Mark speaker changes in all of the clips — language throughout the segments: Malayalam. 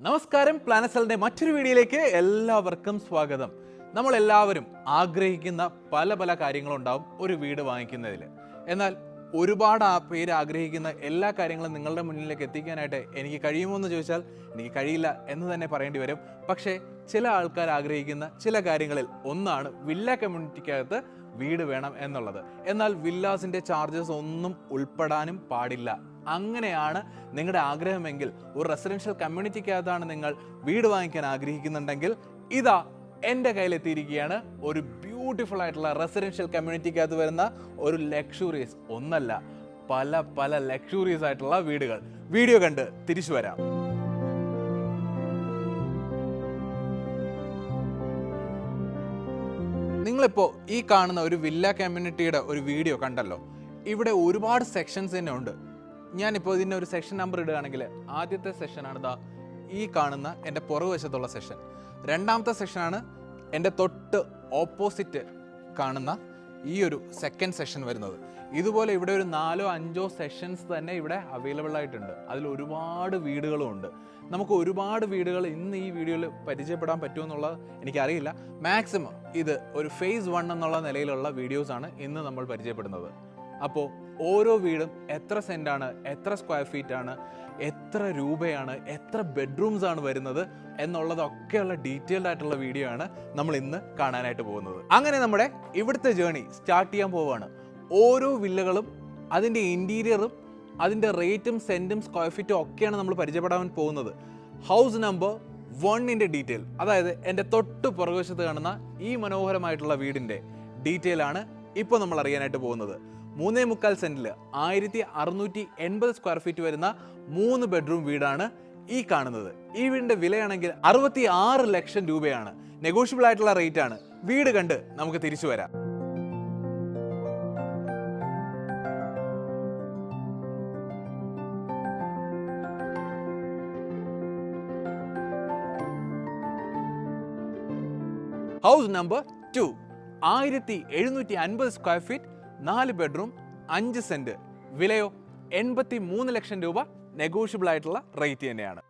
Speaker 1: നമസ്കാരം പ്ലാനസലിന്റെ മറ്റൊരു വീഡിയോയിലേക്ക് എല്ലാവർക്കും സ്വാഗതം. നമ്മൾ എല്ലാവരും ആഗ്രഹിക്കുന്ന പല പല കാര്യങ്ങളുണ്ടാവും ഒരു വീട് വാങ്ങിക്കുന്നതിൽ എന്നാൽ ഒരുപാട് ആ പേര് ആഗ്രഹിക്കുന്ന എല്ലാ കാര്യങ്ങളും നിങ്ങളുടെ മുന്നിലേക്ക് എത്തിക്കാനായിട്ട് എനിക്ക് കഴിയുമോ എന്ന് ചോദിച്ചാൽ എനിക്ക് കഴിയില്ല എന്ന് തന്നെ പറയേണ്ടി വരും. പക്ഷേ ചില ആൾക്കാർ ആഗ്രഹിക്കുന്ന ചില കാര്യങ്ങളിൽ ഒന്നാണ് വില്ല കമ്മ്യൂണിറ്റിക്കകത്ത് വീട് വേണം എന്നുള്ളത്. എന്നാൽ വില്ലാസിന്റെ ചാർജസ് ഒന്നും ഉൾപ്പെടാനും പാടില്ല. അങ്ങനെയാണ് നിങ്ങളുടെ ആഗ്രഹമെങ്കിൽ ഒരു റെസിഡൻഷ്യൽ കമ്മ്യൂണിറ്റിക്കകത്താണ് നിങ്ങൾ വീട് വാങ്ങിക്കാൻ ആഗ്രഹിക്കുന്നുണ്ടെങ്കിൽ ഇതാ എന്റെ കയ്യിലെത്തിയിരിക്കുകയാണ്. ഒരു ബ്യൂട്ടിഫുൾ ആയിട്ടുള്ള റെസിഡൻഷ്യൽ കമ്മ്യൂണിറ്റിക്കകത്ത് വരുന്ന ഒരു ലക്ഷൂറിയസ് ഒന്നല്ല പല പല ലക്ഷൂറിയസ് ആയിട്ടുള്ള വീടുകൾ. വീഡിയോ കണ്ട് തിരിച്ചു വരാം. നിങ്ങളിപ്പോൾ ഈ കാണുന്ന ഒരു വില്ല കമ്മ്യൂണിറ്റിയുടെ ഒരു വീഡിയോ കണ്ടല്ലോ. ഇവിടെ ഒരുപാട് സെക്ഷൻസ് തന്നെ ഉണ്ട്. ഞാനിപ്പോൾ ഇതിന്റെ ഒരു സെക്ഷൻ നമ്പർ ഇടുകയാണെങ്കിൽ ആദ്യത്തെ സെഷനാണ് ദാ ഈ കാണുന്ന എന്റെ പുറകുവശത്തുള്ള സെഷൻ രണ്ടാമത്തെ സെഷനാണ് എന്റെ തൊട്ട് ഓപ്പോസിറ്റ് കാണുന്ന ഈ ഒരു സെക്കൻഡ് സെഷൻ വരുന്നത്. ഇതുപോലെ ഇവിടെ ഒരു നാലോ അഞ്ചോ സെഷൻസ് തന്നെ ഇവിടെ അവൈലബിൾ ആയിട്ടുണ്ട്. അതിൽ ഒരുപാട് വീടുകളും ഉണ്ട്. നമുക്ക് ഒരുപാട് വീടുകൾ ഇന്ന് ഈ വീഡിയോയിൽ പരിചയപ്പെടാൻ പറ്റുമെന്നുള്ളത് എനിക്കറിയില്ല. മാക്സിമം ഇത് ഒരു ഫേസ് വൺ എന്നുള്ള നിലയിലുള്ള വീഡിയോസാണ് ഇന്ന് നമ്മൾ പരിചയപ്പെടുന്നത്. അപ്പോൾ ഓരോ വീടും എത്ര സെന്റാണ് എത്ര സ്ക്വയർ ഫീറ്റ് ആണ് എത്ര രൂപയാണ് എത്ര ബെഡ്റൂംസ് ആണ് വരുന്നത് എന്നുള്ളതൊക്കെയുള്ള ഡീറ്റെയിൽഡ് ആയിട്ടുള്ള വീഡിയോ ആണ് നമ്മൾ ഇന്ന് കാണാനായിട്ട് പോകുന്നത്. അങ്ങനെ നമ്മുടെ ഇവിടുത്തെ ജേണി സ്റ്റാർട്ട് ചെയ്യാൻ പോവുകയാണ് ഓരോ വില്ലകളും അതിന്റെ ഇന്റീരിയറും അതിന്റെ റേറ്റും സെന്റും സ്ക്വയർ ഫീറ്റും ഒക്കെയാണ് നമ്മൾ പരിചയപ്പെടാൻ പോകുന്നത്. ഹൗസ് നമ്പർ വണ്ണിന്റെ ഡീറ്റെയിൽ അതായത് എന്റെ തൊട്ട് പുറകുവശത്ത് കാണുന്ന ഈ മനോഹരമായിട്ടുള്ള വീടിന്റെ ഡീറ്റെയിൽ ആണ് ഇപ്പോൾ നമ്മൾ അറിയാനായിട്ട് പോകുന്നത്. മൂന്നേ മുക്കാൽ സെന്റിൽ ആയിരത്തി അറുന്നൂറ്റി എൺപത് സ്ക്വയർ ഫീറ്റ് വരുന്ന മൂന്ന് ബെഡ്റൂം വീടാണ് ഈ കാണുന്നത്. ഈ വീടിന്റെ വിലയാണെങ്കിൽ അറുപത്തി ആറ് ലക്ഷം രൂപയാണ്. നെഗോഷ്യബിൾ ആയിട്ടുള്ള റേറ്റ് ആണ്. വീട് കണ്ട് നമുക്ക് തിരിച്ചു വരാം. ഹൗസ് നമ്പർ ടു ആയിരത്തി എഴുന്നൂറ്റി അൻപത് സ്ക്വയർ ഫീറ്റ് നാല് ബെഡ്റൂം അഞ്ച് സെന്റ്. വിലയോ എൺപത്തി മൂന്ന് ലക്ഷം രൂപ നെഗോഷ്യബിൾ ആയിട്ടുള്ള റേറ്റ് തന്നെയാണ്.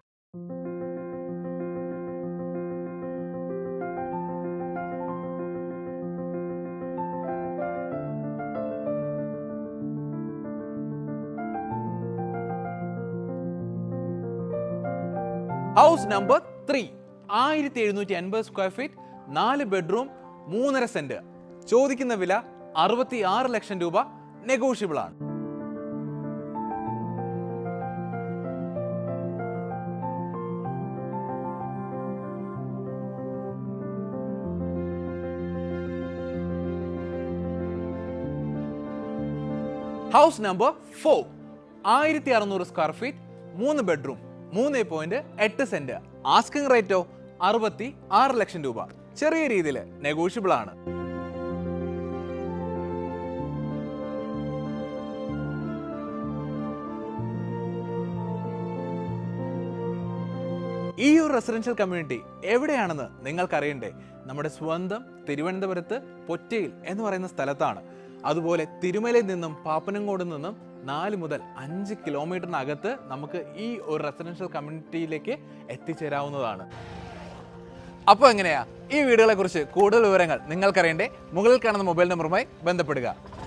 Speaker 1: ഹൗസ് നമ്പർ ത്രീ ആയിരത്തി എഴുന്നൂറ്റി അൻപത് സ്ക്വയർ ഫീറ്റ് നാല് ബെഡ്റൂം മൂന്നര സെന്റ്. ചോദിക്കുന്ന വില അറുപത്തി ആറ് ലക്ഷം രൂപ നെഗോഷ്യബിൾ ആണ്. ഹൗസ് നമ്പർ ഫോർ ആയിരത്തി അറുന്നൂറ് സ്ക്വയർ ഫീറ്റ് മൂന്ന് ബെഡ്റൂം മൂന്ന് പോയിന്റ് എട്ട് സെന്റ് ആസ്കിംഗ് റേറ്റോ അറുപത്തി ആറ് ലക്ഷം രൂപ. ചെറിയ രീതിയിൽ നെഗോഷ്യബിൾ ആണ്. ഈ ഒരു റെസിഡൻഷ്യൽ കമ്മ്യൂണിറ്റി എവിടെയാണെന്ന് നിങ്ങൾക്കറിയണ്ടേ? നമ്മുടെ സ്വന്തം തിരുവനന്തപുരത്ത് പൊറ്റയിൽ എന്ന് പറയുന്ന സ്ഥലത്താണ്. അതുപോലെ തിരുമലയിൽ നിന്നും പാപ്പനംകോട് നിന്നും നാല് മുതൽ അഞ്ച് കിലോമീറ്ററിനകത്ത് നമുക്ക് ഈ ഒരു റെസിഡൻഷ്യൽ കമ്മ്യൂണിറ്റിയിലേക്ക് എത്തിച്ചേരാവുന്നതാണ്. അപ്പോൾ എങ്ങനെയാ? ഈ വീടുകളെ കുറിച്ച് കൂടുതൽ വിവരങ്ങൾ നിങ്ങൾക്കറിയണ്ടേ? മുകളിൽ കാണുന്ന മൊബൈൽ നമ്പറുമായി ബന്ധപ്പെടുക.